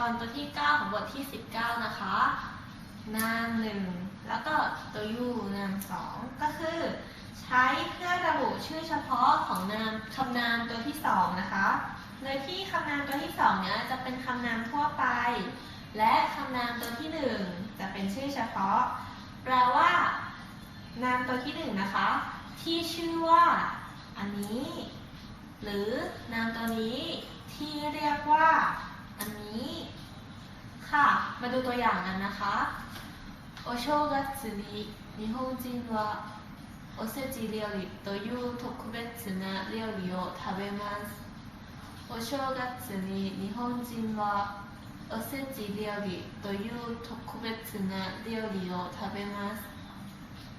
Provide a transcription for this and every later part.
กรณ์ตัวที่ 9 ของบทที่ 19 นะคะนามหนึ่งแล้วก็ตัวยูนามสองก็คือ ใช้เพื่อระบุชื่อเฉพาะของนามคำนามตัวที่สองนะคะโดยที่คำนามตัวที่สองเนี้ยจะเป็นคำนามทั่วไป และคำนามตัวที่หนึ่งจะเป็นชื่อเฉพาะ แปลว่า นามตัวที่หนึ่งนะคะ ที่ชื่อว่า อันนี้ หรือนามตัวนี้ที่เรียกว่า อันนี้ ค่ะ มาดูตัวอย่างกันนะคะお正月に日本人はおせち料理という特別な料理を食べますお正月に日本人はおせち料理という特別な料理を食べます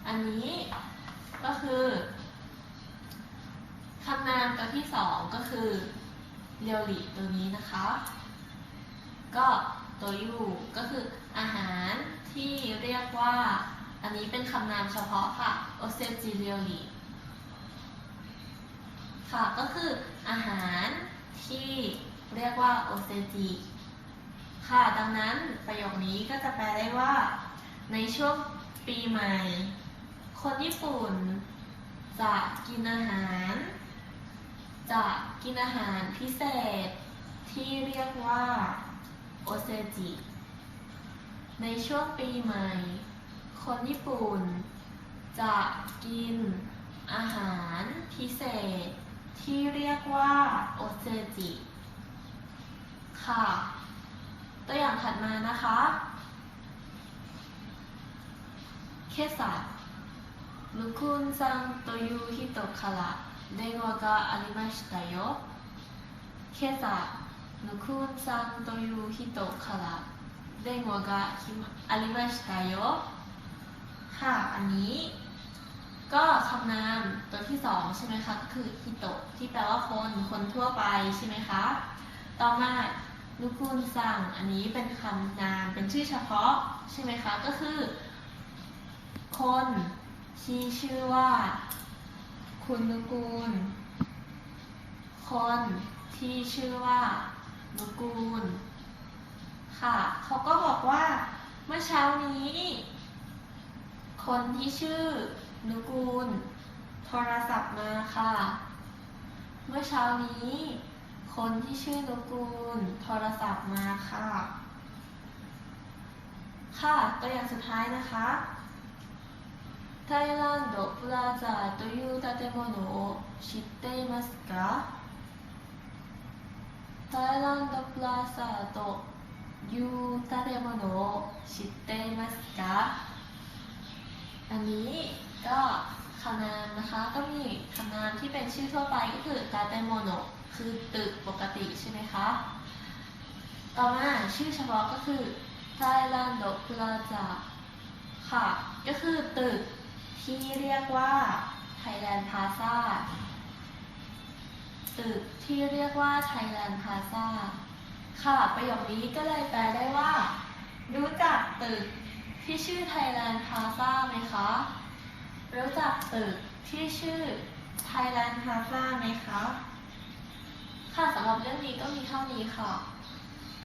อันนี้ก็คือคำนามตัวที่สองก็คือเรียวลีตัวนี้นะคะ ก็ ตัวยูก็คืออาหารที่เรียกว่า อันนี้เป็นคำนามเฉพาะค่ะโอเซจิเรียลิค่ะก็คืออาหารที่เรียกว่าโอเซจิค่ะ ดังนั้นประโยคนี้ก็จะแปลได้ว่า ในช่วงปีใหม่ คนญี่ปุ่น จะกินอาหาร จะกินอาหารพิเศษที่เรียกว่า โอเซจิ ในช่วงปีใหม่ คนญี่ปุ่น จะกินอาหารพิเศษที่เรียกว่าโอเซจิ ค่ะ ตัวอย่างถัดมานะคะ เคสัตลุคุนซังโตยูฮิโตคาระเดงวากะอาริมาชิตะโยเคสัต ぬくんさんという人から電話が来まありましたよค่ะ อันนี้ ก็คำนามตัวที่สองใช่ไหมคะก็คือฮิโตะที่แปลว่าคน คนทั่วไปใช่ไหมคะ ต่อมานุกุนสั่ง อันนี้เป็นคำนาม เป็นชื่อเฉพาะใช่ไหมคะ ก็คือ คนที่ชื่อว่า คุณนุกูล คนที่ชื่อว่า นุกูล ค่ะ เขาก็บอกว่า เมื่อเช้านี้ คนที่ชื่อนุกูล โทรศัพท์มาค่ะ เมื่อเช้านี้ คนที่ชื่อนุกูล โทรศัพท์มาค่ะ ค่ะ ตัวอย่างสุดท้ายนะคะ ไทยแลนด์プラザという建物を知っていますか ไทยแลนด์プラザという建物を知っていますかอันนี้ก็คำนามนะคะ ก็มีคำนามที่เป็นชื่อทั่วไปก็คือตาเตโมโนคือตึกปกติใช่ไหมคะ ต่อมาชื่อเฉพาะก็คือไทยแลนด์พลาซาค่ะ ก็คือตึกที่เรียกว่า Thailand Plaza ตึกที่เรียกว่าไทยแลนด์พาซาค่ะ ประโยคนี้ก็เลยแปลได้ว่า รู้จักตึกที่ชื่อไทยแลนด์พาซาไหมคะ รู้จักตึกที่ชื่อไทยแลนด์พาซาไหมคะ ค่ะสำหรับเรื่องนี้ก็มีเท่านี้ค่ะ